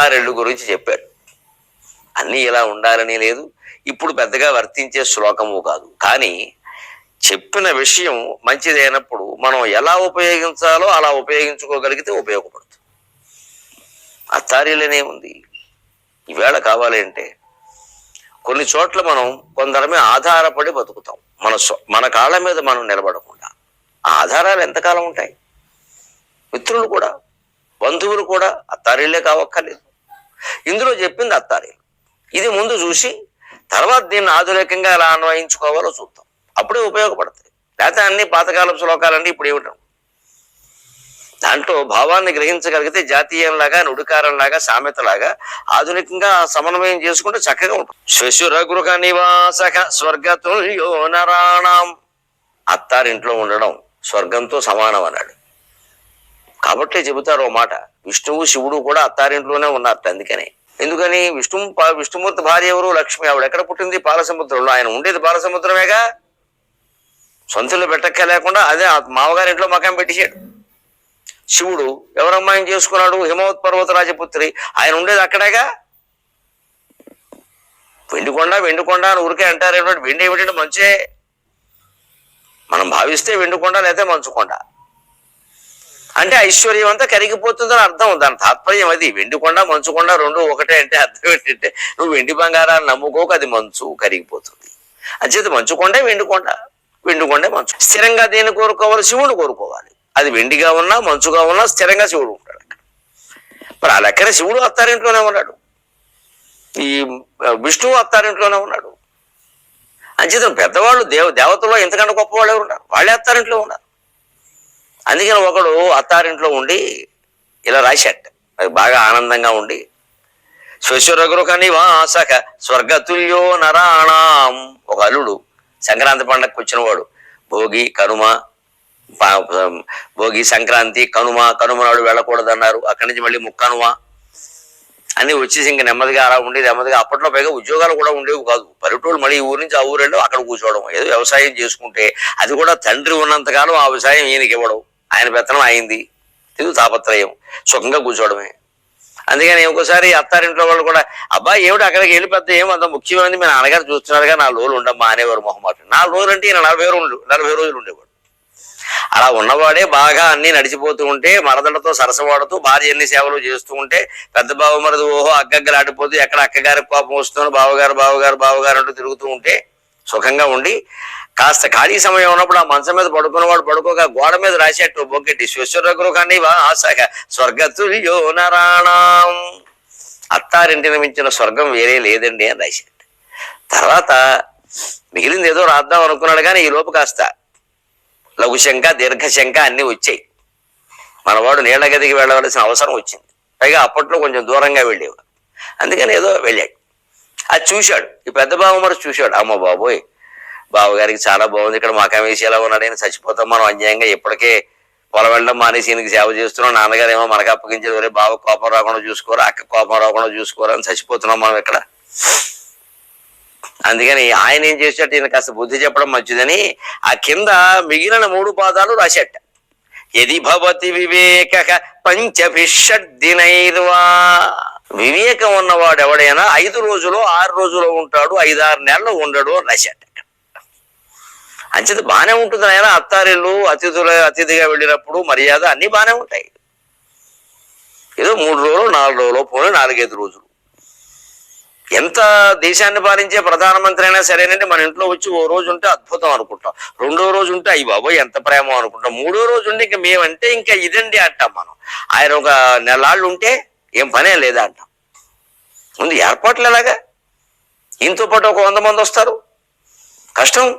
అత్తారెళ్ళు గురించి చెప్పాడు. అన్నీ ఇలా ఉండాలని లేదు. ఇప్పుడు పెద్దగా వర్తించే శ్లోకము కాదు. కానీ చెప్పిన విషయం మంచిదైనప్పుడు మనం ఎలా ఉపయోగించాలో అలా ఉపయోగించుకోగలిగితే ఉపయోగపడుతుంది. అత్తారీలనే ఉంది. ఈవేళ కావాలి అంటే కొన్ని చోట్ల మనం కొందరమే ఆధారపడి బతుకుతాం. మన మన కాళ్ళ మీద మనం నిలబడకుండా. ఆ ఆధారాలు ఎంతకాలం ఉంటాయి? మిత్రులు కూడా బంధువులు కూడా అత్తారిళ్ళే కావక్కర్లేదు. ఇందులో చెప్పింది అత్తారి. ఇది ముందు చూసి తర్వాత దీన్ని ఆధునికంగా ఎలా అన్వయించుకోవాలో చూద్దాం. అప్పుడే ఉపయోగపడతాయి. లేకపోతే అన్ని పాతకాలపు శ్లోకాలన్నీ ఇప్పుడు ఇవ్వటం దాంట్లో భావాన్ని గ్రహించగలిగితే జాతీయంలాగా నుడికారంలాగా సామెతలాగా ఆధునికంగా సమన్వయం చేసుకుంటే చక్కగా ఉంటుంది. శశుర గృహ నివాసక స్వర్గతుల్యో నరాణం. అత్తారింట్లో ఉండడం స్వర్గంతో సమానం అన్నాడు కాబట్టే చెబుతారు ఓ మాట. విష్ణువు శివుడు కూడా అత్తారింట్లోనే ఉన్నారు అందుకని. ఎందుకని? విష్ణు పా- విష్ణుమూర్తి భార్య ఎవరు? లక్ష్మి. ఆవిడ ఎక్కడ పుట్టింది? పాలసముద్రంలో ఆయన ఉండేది పాలసముద్రమేగా సొంతలో పెట్టక్క లేకుండా అదే మామగారి ఇంట్లో మకాం పెట్టేశాడు. శివుడు ఎవరమ్మాయిని చేసుకున్నాడు? హిమవత్ పర్వత రాజపుత్రి. ఆయన ఉండేది అక్కడేగా? వెండికొండ వెండికొండ అని ఊరికే అంటారు. వెండి ఏమిటంటే మంచే. మనం భావిస్తే వెండుకొండ లేకపోతే మంచుకొండ. అంటే ఐశ్వర్యం అంతా కరిగిపోతుందని అర్థం దాని తాత్పర్యం అది. వెండికొండ మంచుకొండ రెండు ఒకటే అంటే అర్థం ఏంటంటే నువ్వు వెండి బంగారాన్ని నమ్ముకోక అది మంచు కరిగిపోతుంది. అంచేత మంచుకొండే వెండుకొండ వెండుకొండే మంచు. స్థిరంగా దేన్ని కోరుకోవాలి? శివుడు కోరుకోవాలి. అది వెండిగా ఉన్నా మంచుగా ఉన్నా స్థిరంగా శివుడు ఉంటాడు అక్కడ. మరి ఆ లెక్కన శివుడు అత్తారింట్లోనే ఉన్నాడు? ఈ విష్ణువు అత్తారింట్లోనే ఉన్నాడు. అంచేత పెద్దవాళ్ళు దేవ దేవతలో ఎంతకంటే గొప్పవాళ్ళు ఎవరు ఉన్నారు వాళ్ళే అత్తారింట్లో ఉన్నారు. అందుకని ఒకడు అత్తారింట్లో ఉండి ఇలా రాశాట అది బాగా ఆనందంగా ఉండి శ్వశురగృహ నివాసక స్వర్గతుల్యో నరాణం ఒక అల్లుడు సంక్రాంతి పండగకు వచ్చినవాడు భోగి కనుమ భోగి సంక్రాంతి కనుమ కనుమ నాడు వెళ్ళకూడదన్నారు అక్కడి నుంచి మళ్ళీ ముక్కనుమ అని వచ్చేసి ఇంకా నెమ్మదిగా అలా ఉండి నెమ్మదిగా అప్పట్లో పైగా ఉద్యోగాలు కూడా ఉండేవి కాదు. పల్లెటూళ్ళు మళ్ళీ ఈ ఊరి నుంచి ఆ ఊరు వెళ్ళి అక్కడ కూర్చోవడం. ఏదో వ్యవసాయం చేసుకుంటే అది కూడా తండ్రి ఉన్నంతకాలం ఆ వ్యవసాయం ఈయనకి ఇవ్వడం. ఆయన పెత్తనం అయింది. ఇది తాపత్రయం. సుఖంగా కూర్చోవడమే. అందుకని ఒకసారి అత్తారింట్లో వాళ్ళు కూడా అబ్బాయి ఏమిటి అక్కడికి వెళ్ళి పెద్ద ఏం అంత ముఖ్యమైనది మీ నాన్నగారు చూస్తున్నారుగా నా రోజులు ఉండమ్మా అనేవారు మొహమాట. నాలుగు రోజులు అంటే ఈయన నలభై రోజులు నలభై రోజులు ఉండేవాడు. అలా ఉన్నవాడే బాగా అన్ని నడిచిపోతూ ఉంటే మరదలతో సరసవాడుతూ భార్య ఎన్ని సేవలు చేస్తూ ఉంటే పెద్ద బావ మరది ఓహో అగ్గగ్గలాడిపోతూ ఎక్కడ అక్కగారికి కోపం వస్తుందో బావగారు బావగారు బావగారు అంటూ తిరుగుతూ ఉంటే సుఖంగా ఉండి కాస్త ఖాళీ సమయం ఉన్నప్పుడు ఆ మంచం మీద పడుకున్నవాడు పడుకోగా గోడ మీద రాసేట్టు బొగ్గెట్టి శ్వశ్వర గృహాన్ని స్వర్గతుల్యో నరాణం అత్తారింటిని మించిన స్వర్గం వేరే లేదండి అని రాశాడు తర్వాత మిగిలింది ఏదో రాద్దాం అనుకున్నాడు కానీ ఈ లోపు కాస్త లఘుశంక దీర్ఘశంక అన్నీ వచ్చాయి. మనవాడు నీళ్ళ గదికి వెళ్ళవలసిన అవసరం వచ్చింది. పైగా అప్పట్లో కొంచెం దూరంగా వెళ్ళేవాడు. అందుకని ఏదో వెళ్ళాడు. అది చూశాడు. ఈ పెద్ద బావ మరి చూశాడు. అమ్మ బాబోయ్ బావగారికి చాలా బాగుంది. ఇక్కడ మకం వేసి ఎలా ఉన్నాడు? ఆయన చచ్చిపోతాం మనం అన్యాయంగా ఇప్పటికే పొలం వెళ్ళడం మానేసి ఈయనకి సేవ చేస్తున్నాం. నాన్నగారు ఏమో మనకు అప్పగించేది ఒరే బావ కోపం రాకుండా చూసుకోరు అక్క కోపం రాకుండా చూసుకోరా అని చచ్చిపోతున్నాం మనం ఇక్కడ. అందుకని ఆయన ఏం చేసేట ఈయన కాస్త బుద్ధి చెప్పడం మంచిదని ఆ కింద మిగిలిన మూడు పాదాలు రాసేట ఎది భవతి వివేక పంచభిషడ్దినైర్వా వివేకం ఉన్నవాడు ఎవడైనా ఐదు రోజులు ఆరు రోజులు ఉంటాడు ఐదారు నెలలు ఉండడు అని అంచేది బాగానే ఉంటుంది ఆయన అత్తారిల్లు అతిథుల అతిథిగా వెళ్ళినప్పుడు మర్యాద అన్ని బాగానే ఉంటాయి. ఏదో మూడు రోజులు నాలుగు రోజులు పోనీ నాలుగైదు రోజులు. ఎంత దేశాన్ని పాలించే ప్రధానమంత్రి అయినా సరేనంటే మన ఇంట్లో వచ్చి ఓ రోజు ఉంటే అద్భుతం అనుకుంటాం. రెండో రోజు ఉంటే అయ్యి బాబోయ్ ఎంత ప్రేమ అనుకుంటాం. మూడో రోజు ఉంటే ఇంకా మేమంటే ఇంకా ఇదండి అంటాం మనం. ఆయన ఒక నెలాళ్ళు ఉంటే ఏం పనే లేదా అంటాం. ముందు ఏర్పాట్లు ఎలాగా? ఈయనతో పాటు ఒక వంద మంది వస్తారు. కష్టం.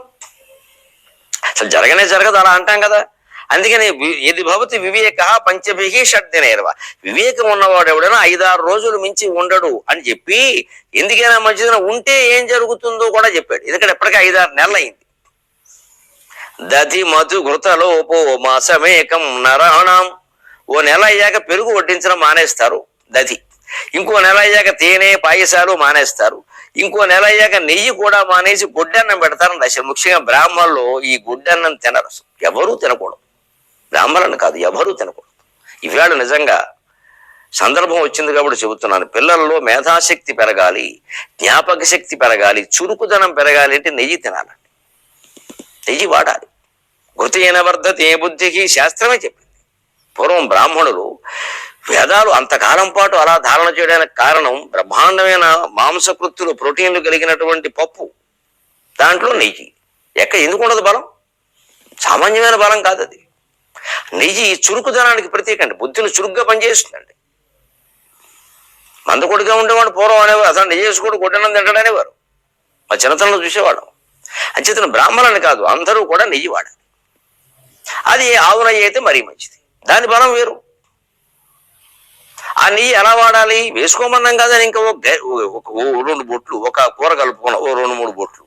అసలు జరగనే జరగదు అలా అంటాం కదా. అందుకని ఇది భవతి వివేక పంచభిహి షడ్దినేర్వ వివేకం ఉన్నవాడు ఎవడైనా ఐదారు రోజులు మించి ఉండడు అని చెప్పి ఎందుకైనా మంచిదైనా ఉంటే ఏం జరుగుతుందో కూడా చెప్పాడు. ఎందుకంటే ఎప్పటికీ ఐదారు నెలలు అయింది దధి మధు ఘృతలోపో మాసమేకం నరాణం. ఓ నెల అయ్యాక పెరుగు వడ్డించడం మానేస్తారు. దది ఇంకో నెల అయ్యాక తేనె పాయసాలు మానేస్తారు. ఇంకో నెల అయ్యాక నెయ్యి కూడా మానేసి గుడ్డన్నం పెడతారని అసలు ముఖ్యంగా బ్రాహ్మణులు ఈ గుడ్డన్నం తినరు ఎవరూ తినకూడదు. బ్రాహ్మణులను కాదు ఎవరూ తినకూడదు. ఇవాళ నిజంగా సందర్భం వచ్చింది కాబట్టి చెబుతున్నాను. పిల్లల్లో మేధాశక్తి పెరగాలి జ్ఞాపక శక్తి పెరగాలి చురుకుదనం పెరగాలి అంటే నెయ్యి తినాలండి. నెయ్యి వాడాలి. ఘృతైన వర్ధతే బుద్ధికి శాస్త్రమే చెప్పింది. పూర్వం బ్రాహ్మణులు వేదాలు అంతకాలం పాటు అలా ధారణ చేయడానికి కారణం బ్రహ్మాండమైన మాంసకృత్తులు ప్రోటీన్లు కలిగినటువంటి పప్పు. దాంట్లో నెయ్యి. ఎక్కడ ఎందుకు ఉండదు బలం? సామాన్యమైన బలం కాదు అది. నెయ్యి చురుకుదనానికి ప్రతీక అండి బుద్ధిని చురుగ్గా పనిచేస్తుందండి. మందకొడిగా ఉండేవాడు పూర్వం అనేవారు అసలు నెయ్యి వేసుకోడు కొట్టినంది తింటాడనేవారు. మా చిన్నతనంలో చూసేవాడు అంచేతను బ్రాహ్మణుని కాదు అందరూ కూడా నెయ్యి వాడాలి. అది ఆవు నెయ్యి అయితే మరీ మంచిది. దాని బలం వేరు. ఆ నెయ్యి ఎలా వాడాలి? వేసుకోమన్నాం కదా ఇంకా ఒక ఒక ఓ రెండు బొట్లు ఒక కూర కలుపుకున్న ఓ రెండు మూడు బొట్లు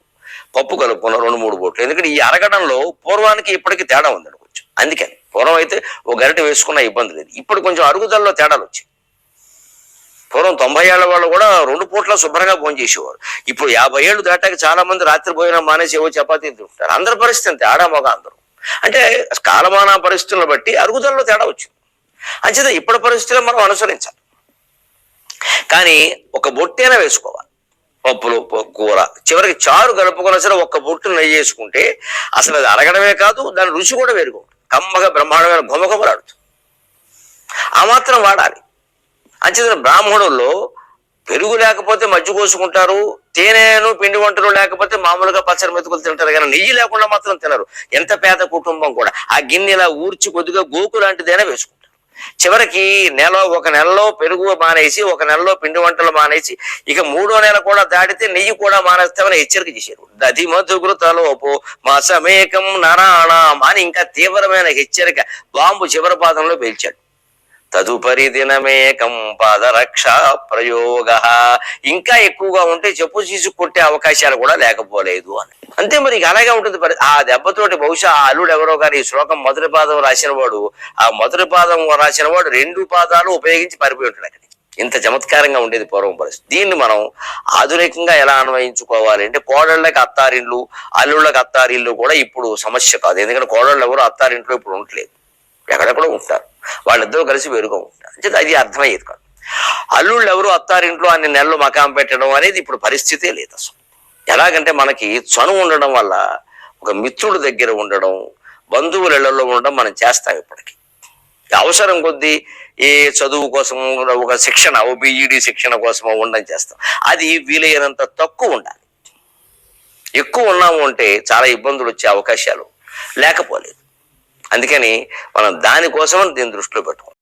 పప్పు కలుపుకున్న రెండు మూడు బొట్లు. ఎందుకంటే ఈ అరగడంలో పూర్వానికి ఇప్పటికి తేడా ఉందండి కొంచెం. అందుకని పూర్వం అయితే ఓ గరిట వేసుకున్న ఇబ్బంది లేదు. ఇప్పుడు కొంచెం అరుగుదలలో తేడాలు వచ్చాయి. పూర్వం తొంభై ఏళ్ళ వాళ్ళు కూడా రెండు పూట్ల శుభ్రంగా భోజనం చేసేవారు. ఇప్పుడు యాభై ఏళ్ళు దాటాక చాలా మంది రాత్రి భోజనం మానేసి ఏవో చపాతీ తింటారు అందరి పరిస్థితి అంతే ఆడామోగా మగ అందరూ. అంటే కాలమాన పరిస్థితులను బట్టి అరుగుదలలో తేడా వచ్చింది. అంచేత ఇప్పటి పరిస్థితుల్లో మనం అనుసరించాలి. కానీ ఒక బొట్టైనా వేసుకోవాలి. పప్పులు కూర. చివరికి చారు గడుపుకున్నా సరే ఒక్క బొట్టు నెయ్యి వేసుకుంటే అసలు అది అరగడమే కాదు దాని రుచి కూడా వేరుగా కమ్మగా బ్రహ్మాండమైన గుమగుమలాడుతుంది ఆ మాత్రం వాడాలి. అంచేత బ్రాహ్మణుల్లో పెరుగు లేకపోతే మజ్జి కోసుకుంటారు తేనెను పిండి వంటలు లేకపోతే మామూలుగా పచ్చడి మెతుకులు తింటారు కానీ నెయ్యి లేకుండా మాత్రం తినరు. ఎంత పేద కుటుంబం కూడా. ఆ గిన్నెలా ఊర్చి కొద్దిగా గోకు లాంటిదైనా వేసుకుంటారు చివరికి నెల ఒక నెలలో పెరుగు మానేసి ఒక నెలలో పిండి వంటలు మానేసి ఇక మూడో నెల కూడా దాటితే నెయ్యి కూడా మానేస్తామని హెచ్చరిక చేశారు. దధి మధుకృతలోపు మా సమేకం నరాణం అని ఇంకా తీవ్రమైన హెచ్చరిక బాంబు చివరి పాదంలో పేల్చాడు. తదుపరి దినమేకం పాదరక్ష ప్రయోగ. ఇంకా ఎక్కువగా ఉంటే చెప్పు చీసు కొట్టే అవకాశాలు కూడా లేకపోలేదు అని. అంతే మరి ఇక అలాగే ఉంటుంది పరి ఆ దెబ్బతోటి బహుశా ఆ అల్లుడు ఎవరో కానీ ఈ శ్లోకం మొదటి పాదం రాసిన వాడు ఆ మొదటి పాదం రాసిన వాడు రెండు పాదాలు ఉపయోగించి పరిపోయి ఉంటాడు అక్కడికి. ఇంత చమత్కారంగా ఉండేది పూర్వం పరిస్థితి. దీన్ని మనం ఆధునికంగా ఎలా అన్వయించుకోవాలి అంటే కోడళ్ళకి అత్తారిండ్లు అల్లుళ్ళకి అత్తారిళ్ళు కూడా ఇప్పుడు సమస్య కాదు. ఎందుకంటే కోడళ్ళు ఎవరు అత్తారింట్లో ఇప్పుడు ఉండట్లేదు. ఎక్కడెక్కడో ఉంటారు. వాళ్ళిద్దరూ కలిసి వేరుగా ఉంటారు అంటే అది అర్థమయ్యేది కాదు. అల్లుళ్ళు ఎవరు అత్తారింట్లో అన్ని నెలలు మకాం పెట్టడం అనేది ఇప్పుడు పరిస్థితే లేదు అసలు. ఎలాగంటే మనకి చను ఉండడం వల్ల ఒక మిత్రుడు దగ్గర ఉండడం బంధువుల ఇళ్ళలో ఉండడం మనం చేస్తాం ఇప్పటికి. అవసరం కొద్దీ ఏ చదువు కోసం ఒక శిక్షణ ఓ బీఈడి శిక్షణ కోసం ఉండడం చేస్తాం. అది వీలైనంత తక్కువ ఉండాలి. ఎక్కువ ఉన్నాము అంటే చాలా ఇబ్బందులు వచ్చే అవకాశాలు లేకపోలేదు. అందుకని మనం దానికోసం దీన్ని దృష్టిలో పెట్టుకుంటాం.